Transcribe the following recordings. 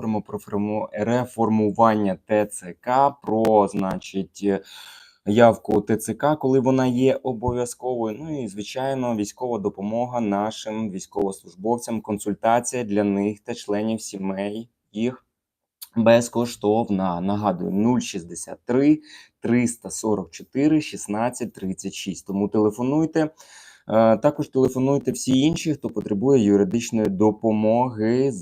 говоримо про форму- реформування ТЦК, про значить. е, Явку ТЦК, коли вона є обов'язковою. Ну і звичайно, військова допомога нашим військовослужбовцям, консультація для них та членів сімей їх безкоштовна. Нагадую, 063 344 16 36. Тому телефонуйте. Е, Також телефонуйте всі інші, хто потребує юридичної допомоги.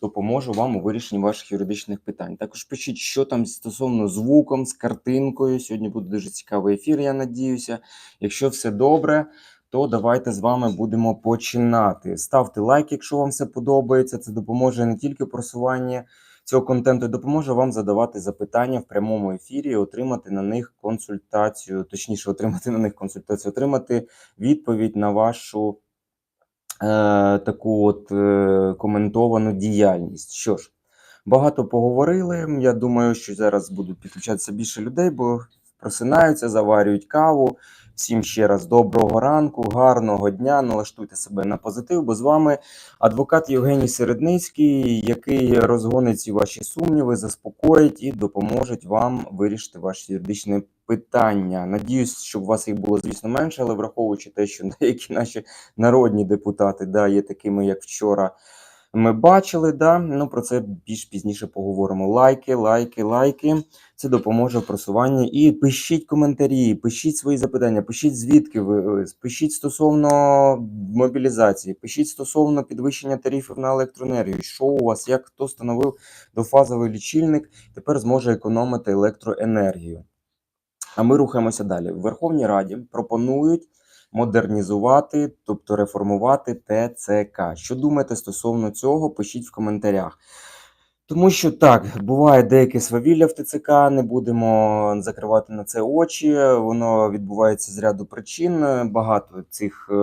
Допоможу вам у вирішенні ваших юридичних питань. Також пишіть, що там стосовно звуком, з картинкою. Сьогодні буде дуже цікавий ефір, я надіюся. Якщо все добре, то давайте з вами будемо починати. Ставте лайк, якщо вам все подобається. Це допоможе не тільки просуванні цього контенту, допоможе вам задавати запитання в прямому ефірі, і отримати на них консультацію, точніше, отримати на них консультацію, отримати відповідь на вашу е, таку от е, коментовану діяльність. Що ж, багато поговорили. Я думаю, що зараз будуть підключатися більше людей, бо просинаються, заварюють каву. Всім ще раз доброго ранку, гарного дня. Налаштуйте себе на позитив, бо з вами адвокат Євгеній Середницький, який розгонить ці ваші сумніви, заспокоїть і допоможе вам вирішити ваші юридичні питання. Надіюсь, щоб у вас їх було, звісно, менше, але враховуючи те, що деякі наші народні депутати да, є такими, як вчора. Ми бачили, да, ну про це більш пізніше поговоримо. Лайки, лайки, лайки. Це допоможе в просуванні. І пишіть коментарі, пишіть свої запитання, пишіть звідки ви, е, пишіть стосовно мобілізації, пишіть стосовно підвищення тарифів на електроенергію. Що у вас, як хто встановив дофазовий лічильник, тепер зможе економити електроенергію. А ми рухаємося далі. В Верховній Раді пропонують модернізувати, тобто реформувати ТЦК. Що думаєте стосовно цього? Пишіть в коментарях. Тому що так, буває деяке свавілля в ТЦК, не будемо закривати на це очі. Воно відбувається з ряду причин. Багато цих е,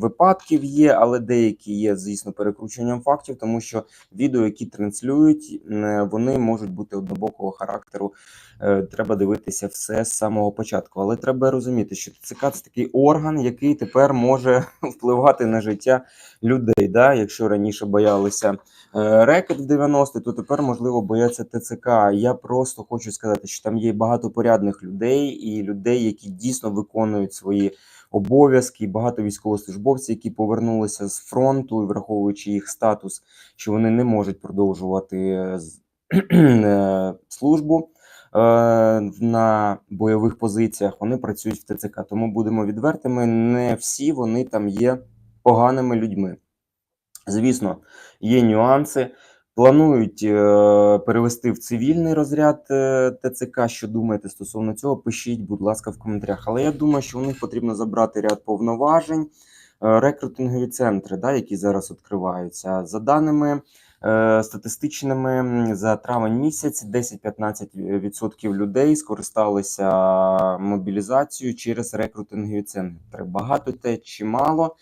випадків є, але деякі є, звісно, перекручуванням фактів, тому що відео, які транслюють, вони можуть бути однобокого характеру. Е, Треба дивитися все з самого початку. Але треба розуміти, що ТЦК це такий орган, який тепер може впливати на життя людей. Да? Якщо раніше боялися рекет в 90-ті, то тепер можливо бояться ТЦК. Я просто хочу сказати, що там є багато порядних людей і людей, які дійсно виконують свої обов'язки. Багато військовослужбовців, які повернулися з фронту, і враховуючи їх статус, що вони не можуть продовжувати е, е, службу. е, На бойових позиціях вони працюють в ТЦК, тому будемо відвертими. Не всі вони там є поганими людьми. Звісно, є нюанси. Планують е, перевести в цивільний розряд е, ТЦК. Що думаєте стосовно цього? Пишіть, будь ласка, в коментарях. Але я думаю, що у них потрібно забрати ряд повноважень, е, рекрутингові центри, да, які зараз відкриваються. За даними статистичними, за травень місяць 10-15% людей скористалися мобілізацією через рекрутингові центри. Багато те чи мало.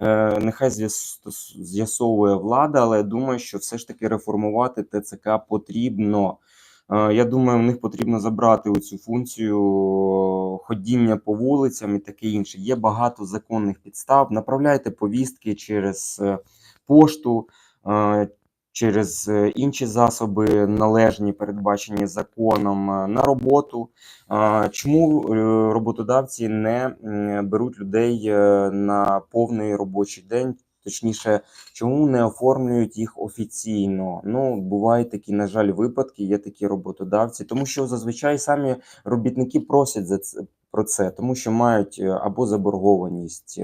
Е, Нехай з'яс- з'ясовує влада, але я думаю, що все ж таки реформувати ТЦК потрібно. Е, Я думаю, в них потрібно забрати цю функцію ходіння по вулицям і таке інше. Є багато законних підстав. Направляйте повістки через е, пошту, через е, інші засоби, належні, передбачені законом е, на роботу. Чому е, роботодавці не беруть людей на повний робочий день? Точніше, чому не оформлюють їх офіційно? Ну, бувають такі, на жаль, випадки, є такі роботодавці, тому що зазвичай самі робітники просять за це про це, тому що мають або заборгованість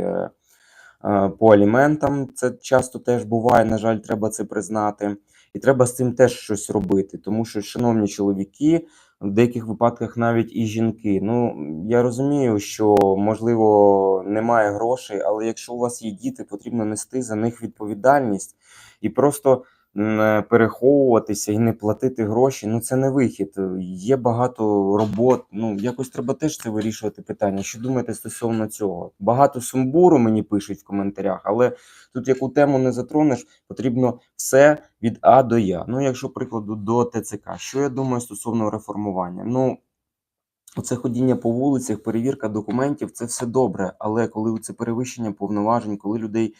по аліментам. Це часто теж буває. На жаль, треба це признати. І треба з цим теж щось робити, тому що, шановні чоловіки, в деяких випадках навіть і жінки. Ну я розумію, що можливо немає грошей, але якщо у вас є діти, потрібно нести за них відповідальність і просто е, переховуватися і не платити гроші. Ну це не вихід. Є багато робот. Ну якось треба теж це вирішувати питання. Що думаєте стосовно цього? Багато сумбуру мені пишуть в коментарях, але тут яку тему не затронеш, потрібно все від А до Я. Ну, якщо прикладу до ТЦК, що я думаю стосовно реформування? Ну, Оце ходіння по вулицях, перевірка документів це все добре. Але коли це перевищення повноважень, коли людей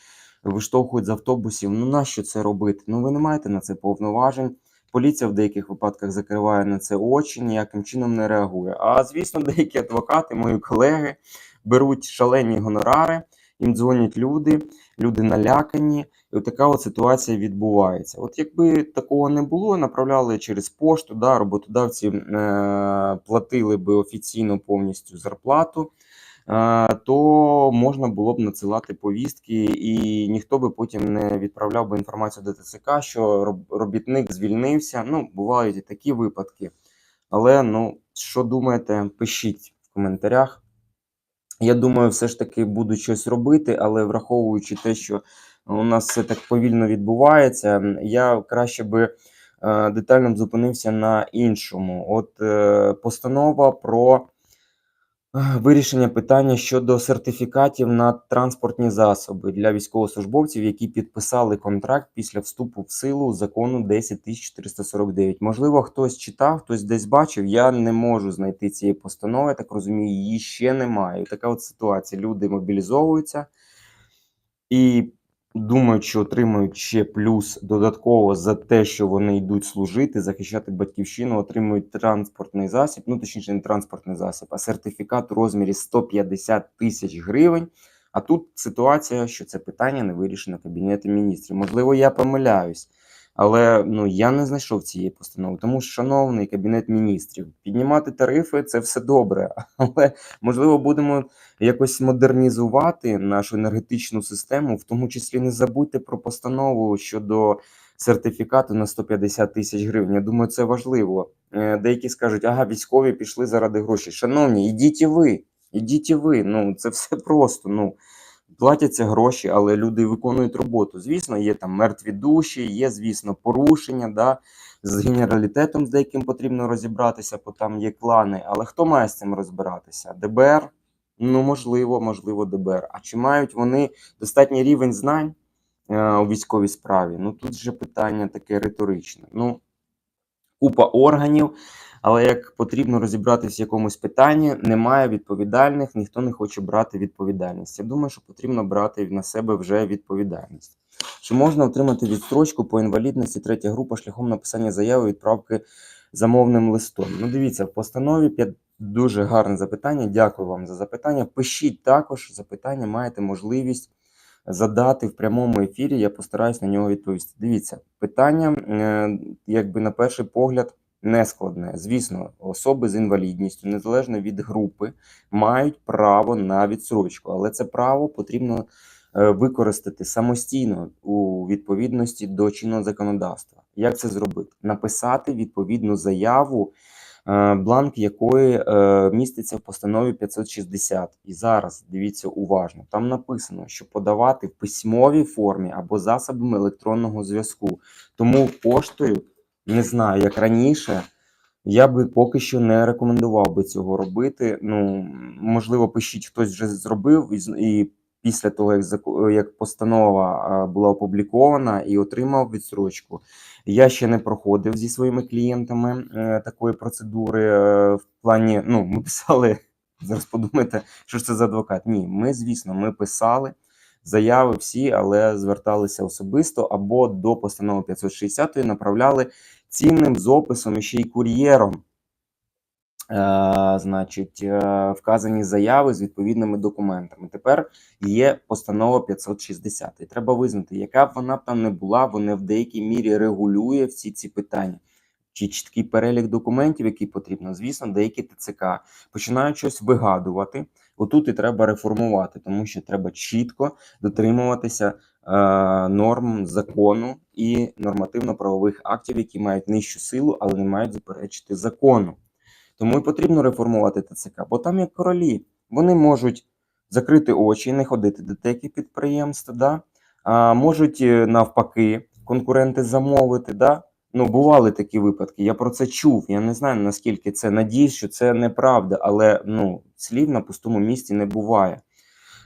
виштовхують з автобусів, ну нащо це робити? Ну ви не маєте на це повноважень. Поліція в деяких випадках закриває на це очі, ніяким чином не реагує. А звісно, деякі адвокати, мої колеги, беруть шалені гонорари, їм дзвонять люди, люди налякані, і така от ситуація відбувається. От якби такого не було, направляли через пошту, да, роботодавці е, платили би офіційно повністю зарплату. Е, То можна було б надсилати повістки, і ніхто би потім не відправляв би інформацію до ТЦК, що робітник звільнився. Ну, бувають і такі випадки. Але ну, що думаєте, пишіть в коментарях. Я думаю, все ж таки будуть щось робити, але враховуючи те, що у нас все так повільно відбувається, я краще би е, детально зупинився на іншому. От е, постанова про вирішення питання щодо сертифікатів на транспортні засоби для військовослужбовців, які підписали контракт після вступу в силу закону 10449. Можливо, хтось читав, хтось десь бачив. Я не можу знайти цієї постанови. Я так розумію, її ще немає. Така от ситуація. Люди мобілізовуються і думають, що отримують ще плюс додатково за те, що вони йдуть служити, захищати батьківщину, отримують транспортний засіб, ну точніше, не транспортний засіб, а сертифікат у розмірі 150 тисяч гривень. А тут ситуація, що це питання не вирішено Кабінетом міністрів. Можливо, я помиляюсь, але ну я не знайшов цієї постанови. Тому, шановний кабінет міністрів, піднімати тарифи це все добре, але можливо будемо якось модернізувати нашу енергетичну систему. В тому числі не забудьте про постанову щодо сертифікату на 150 тисяч гривень. Я думаю, це важливо. Е, Деякі скажуть, ага, військові пішли заради грошей. Шановні, ідіть і ви, ідіть і ви. Ну це все просто. Ну платяться гроші, але люди виконують роботу. Звісно, є там мертві душі, є, звісно, порушення. Да? З генералітетом з деяким потрібно розібратися, бо там є клани. Але хто має з цим розбиратися? ДБР? Ну, можливо, можливо, ДБР. А чи мають вони достатній рівень знань е, у військовій справі? Ну тут же питання таке риторичне. Ну, купа органів, але як потрібно розібратися в якомусь питанні, немає відповідальних, ніхто не хоче брати відповідальність. Я думаю, що потрібно брати на себе вже відповідальність. Чи можна отримати відстрочку по інвалідності третя група шляхом написання заяви відправки замовним листом? Ну, дивіться, в постанові дуже гарне запитання. Дякую вам за запитання. Пишіть також запитання, маєте можливість задати в прямому ефірі. Я постараюсь на нього відповісти. Дивіться, питання, е, якби на перший погляд, не складне. Звісно, особи з інвалідністю, незалежно від групи, мають право на відсрочку, але це право потрібно е, використати самостійно у відповідності до чинного законодавства. Як це зробити? Написати відповідну заяву, бланк якої е, міститься в постанові 560. І зараз дивіться уважно. Там написано, що подавати в письмовій формі або засобами електронного зв'язку. Тому поштою не знаю, як раніше. Я би поки що не рекомендував би цього робити. Ну можливо, пишіть, хтось вже зробив і після того, як зако- як постанова була опублікована і отримав відсрочку. Я ще не проходив зі своїми клієнтами е, такої процедури. е, в плані, ну, ми писали зараз. Подумайте, що ж це за адвокат? Ні, ми, звісно, ми писали заяви всі, але зверталися особисто або до постанови 560 направляли цінним з описом і ще й кур'єром. Е, значить, е, вказані заяви з відповідними документами. Тепер є постанова 560. І треба визнати, яка б вона там не була, вона в деякій мірі регулює всі ці питання. Чи чіткий перелік документів, які потрібно, звісно, деякі ТЦК починають щось вигадувати. Отут і треба реформувати, тому що треба чітко дотримуватися е, норм закону і нормативно-правових актів, які мають нижчу силу, але не мають заперечити закону. Тому і потрібно реформувати ТЦК, бо там як королі, вони можуть закрити очі не ходити до деяких підприємств, да? а можуть е, навпаки конкуренти замовити. Да? Ну, бували такі випадки. Я про це чув. Я не знаю наскільки це надіюсь, що це неправда, але ну, слів на пустому місці не буває.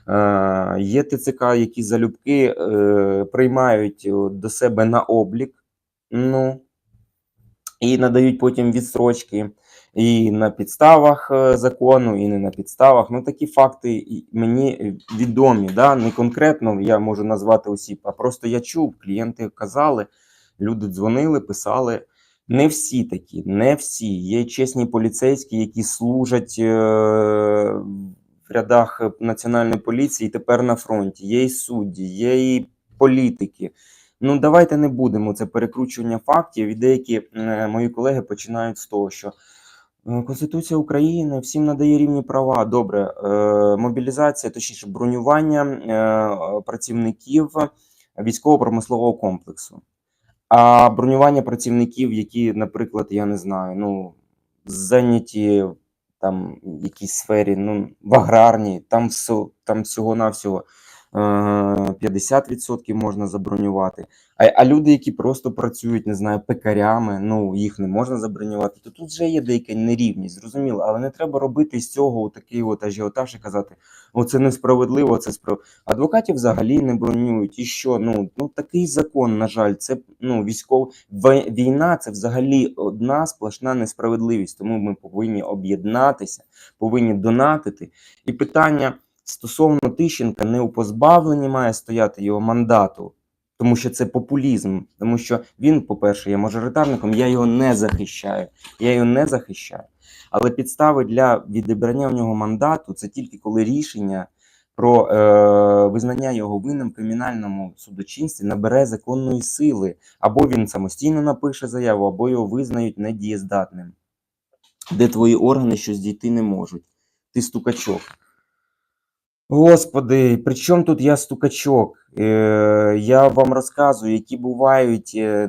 Е, є ТЦК, які залюбки е, приймають до себе на облік, ну і надають потім відстрочки і на підставах е, закону, і не на підставах. Ну такі факти мені відомі. Да? Не конкретно я можу назвати осіб, а просто я чув, клієнти казали, люди дзвонили, писали. Не всі такі, не всі. Є чесні поліцейські, які служать е, в рядах національної поліції, тепер на фронті. Є і судді, є і політики. Ну давайте не будемо це перекручування фактів. І деякі е, мої колеги починають з того, що Конституція України всім надає рівні права. Добре, е, мобілізація, точніше, бронювання е, працівників військово-промислового комплексу. А бронювання працівників, які, наприклад, я не знаю, ну зайняті там в якійсь сфері, ну в аграрній, там все там всього-навсього е, 50% можна забронювати. А, а люди, які просто працюють, не знаю, пекарями, ну їх не можна забронювати. То тут вже є деяка нерівність, зрозуміло, але не треба робити з цього такий от ажіотаж і казати, оце несправедливо, це справ. Адвокатів взагалі не бронюють. І що? Ну, ну такий закон, на жаль, це ну військов Ве- війна це взагалі одна сплошна несправедливість. Тому ми повинні об'єднатися, повинні донатити. І питання стосовно Тищенка не у позбавленні має стояти його мандату. Тому що це популізм, тому що він, по-перше, є мажоритарником, я його не захищаю. Я його не захищаю. Але підстави для відібрання в нього мандату це тільки коли рішення про е, визнання його винним в кримінальному судочинстві набере законної сили, або він самостійно напише заяву, або його визнають недієздатним, де твої органи щось дійти не можуть. Ти стукачок. Господи, при чому тут я стукачок? Е, я вам розказую, які бувають е,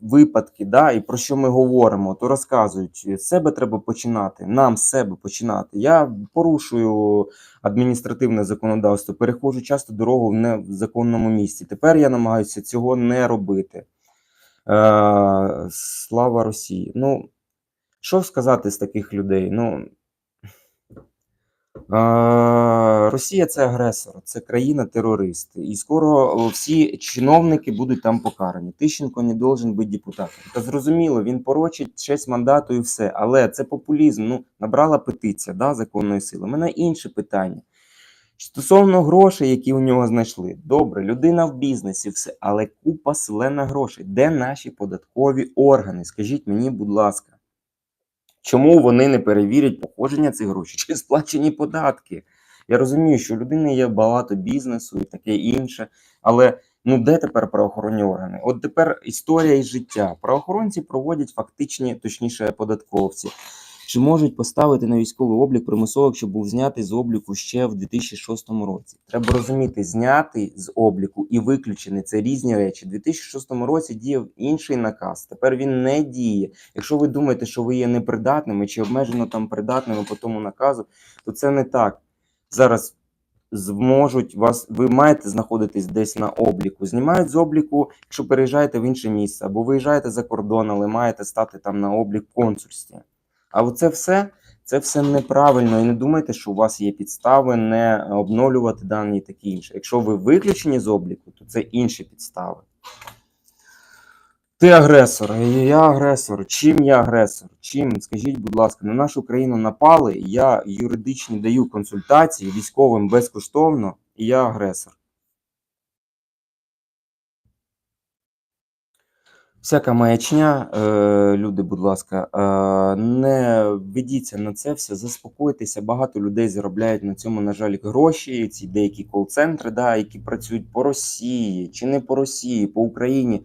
випадки, да, і про що ми говоримо, то розказують. Себе треба починати, нам себе починати. Я порушую адміністративне законодавство, переходжу часто дорогу в незаконному місці. Тепер я намагаюся цього не робити. Е, слава Росії. Ну, що сказати з таких людей? Ну, Росія це агресор, це країна-терорист. І скоро всі чиновники будуть там покарані. Тищенко не должен бути депутатом. Та зрозуміло, він порочить честь мандату і все. Але це популізм. Ну, набрала петиція да, законної сили. У мене інше питання. Стосовно грошей, які у нього знайшли, добре, людина в бізнесі, все, але купа селена грошей. Де наші податкові органи? Скажіть мені, будь ласка. Чому вони не перевірять походження цих грошей чи сплачені податки? Я розумію, що у людини є багато бізнесу і таке інше, але ну де тепер правоохоронні органи? От тепер історія і життя. Правоохоронці проводять фактичні, точніше, податковці. Чи можуть поставити на військовий облік примусово, якщо був знятий з обліку ще в 2006 році? Треба розуміти, знятий з обліку і виключений це різні речі. У 2006 році діяв інший наказ. Тепер він не діє. Якщо ви думаєте, що ви є непридатними чи обмежено там придатними по тому наказу, то це не так. Зараз зможуть вас, ви маєте знаходитись десь на обліку. Знімають з обліку, якщо переїжджаєте в інше місце, або виїжджаєте за кордон, але маєте стати там на облік в консульстві. А оце все, це все неправильно. І не думайте, що у вас є підстави не обновлювати дані і таке інше. Якщо ви виключені з обліку, то це інші підстави. Ти агресор, я агресор. Чим я агресор? Чим? Скажіть, будь ласка, на нашу країну напали. Я юридичні даю консультації військовим безкоштовно, і я агресор. Всяка маячня, е, люди, будь ласка, е, не ведіться на це все, заспокойтеся. Багато людей заробляють на цьому, на жаль, гроші. Ці деякі кол-центри, да, які працюють по Росії чи не по Росії, по Україні.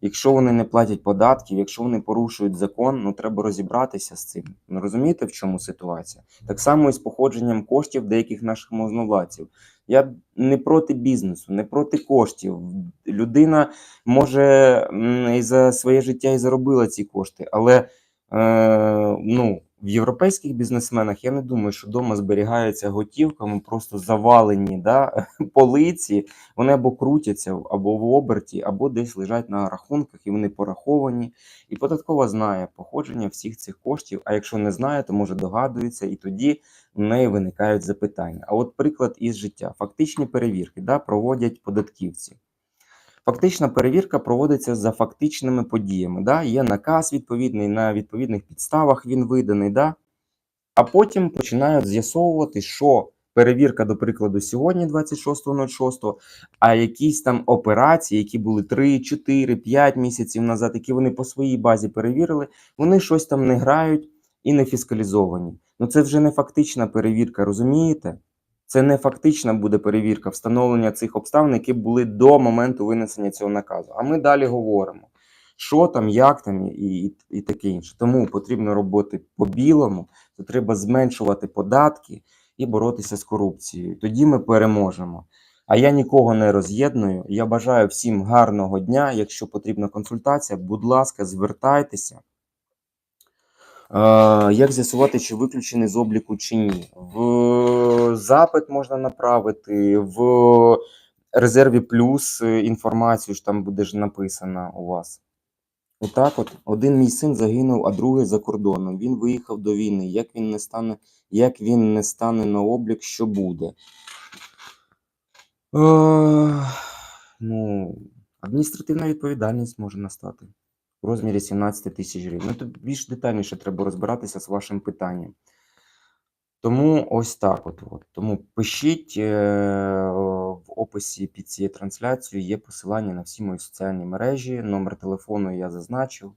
Якщо вони не платять податків, якщо вони порушують закон, ну треба розібратися з цим. Ну розумієте, в чому ситуація? Так само і з походженням коштів деяких наших можновладців. Я не проти бізнесу, не проти коштів. Людина може і за своє життя і заробила ці кошти, але е, ну, в європейських бізнесменах я не думаю, що вдома зберігаються готівками, просто завалені да, полиці. Вони або крутяться, або в оберті, або десь лежать на рахунках, і вони пораховані. І податкова знає походження всіх цих коштів. А якщо не знає, то може догадується, і тоді в неї виникають запитання. А от приклад із життя: фактичні перевірки да, проводять податківці. Фактична перевірка проводиться за фактичними подіями. Да? Є наказ відповідний, на відповідних підставах він виданий. Да? А потім починають з'ясовувати, що перевірка, до прикладу, сьогодні, 26.06, а якісь там операції, які були 3, 4, 5 місяців назад, які вони по своїй базі перевірили, вони щось там не грають і не фіскалізовані. Ну це вже не фактична перевірка, розумієте? Це не фактична буде перевірка встановлення цих обставин, які були до моменту винесення цього наказу. А ми далі говоримо, що там, як там і, і, і таке інше. Тому потрібно робити по-білому, то треба зменшувати податки і боротися з корупцією. Тоді ми переможемо. А я нікого не роз'єдную. Я бажаю всім гарного дня. Якщо потрібна консультація, будь ласка, звертайтеся. Е, Як з'ясувати, чи виключений з обліку чи ні? В запит можна направити, в резерві плюс е, інформацію ж там буде ж написана у вас. Отак, от один мій син загинув, а другий за кордоном. Він виїхав до війни. Як він не стане, як він не стане на облік, що буде? Е, ну, адміністративна відповідальність може настати в розмірі 17 тисяч гривень. Ну, тут більш детальніше треба розбиратися з вашим питанням. Тому ось так. От, от. Тому пишіть е, в описі під цією трансляцією є посилання на всі мої соціальні мережі. Номер телефону я зазначив.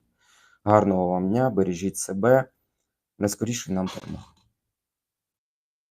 Гарного вам дня, бережіть себе. Найскоріше нам перемог.